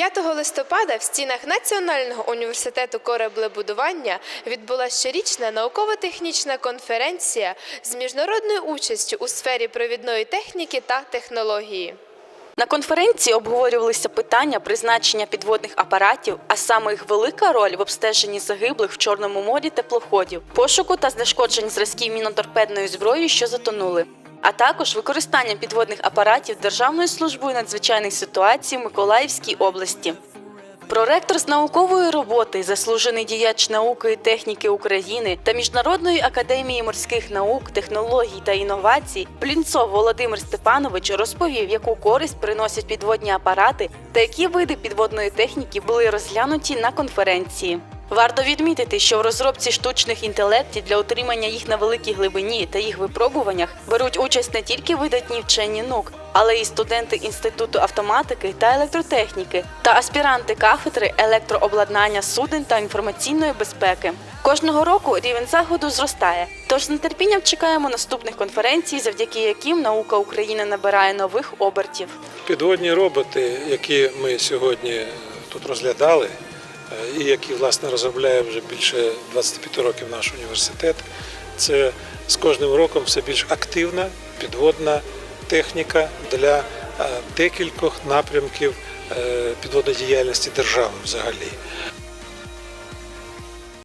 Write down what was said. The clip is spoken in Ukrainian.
9 листопада в стінах Національного університету кораблебудування відбулася щорічна науково-технічна конференція з міжнародною участю у сфері провідної техніки та технології. На конференції обговорювалися питання призначення підводних апаратів, а саме їх велика роль в обстеженні загиблих в Чорному морі теплоходів, пошуку та знешкодженні зразків міноторпедної зброї, що затонули, а також використання підводних апаратів Державною службою надзвичайних ситуацій в Миколаївській області. Проректор з наукової роботи, заслужений діяч науки і техніки України та Міжнародної академії морських наук, технологій та інновацій Плінцов Володимир Степанович розповів, яку користь приносять підводні апарати та які види підводної техніки були розглянуті на конференції. Варто відмітити, що в розробці штучних інтелектів для утримання їх на великій глибині та їх випробуваннях беруть участь не тільки видатні вчені наук, але й студенти інституту автоматики та електротехніки та аспіранти кафедри електрообладнання суден та інформаційної безпеки. Кожного року рівень заходу зростає. Тож з нетерпінням чекаємо наступних конференцій, завдяки яким наука України набирає нових обертів. Підводні роботи, які ми сьогодні тут розглядали, і які власне розробляє вже більше 25 років наш університет, це з кожним роком все більш активна підводна техніка для е, декількох напрямків е, підводної діяльності держави взагалі.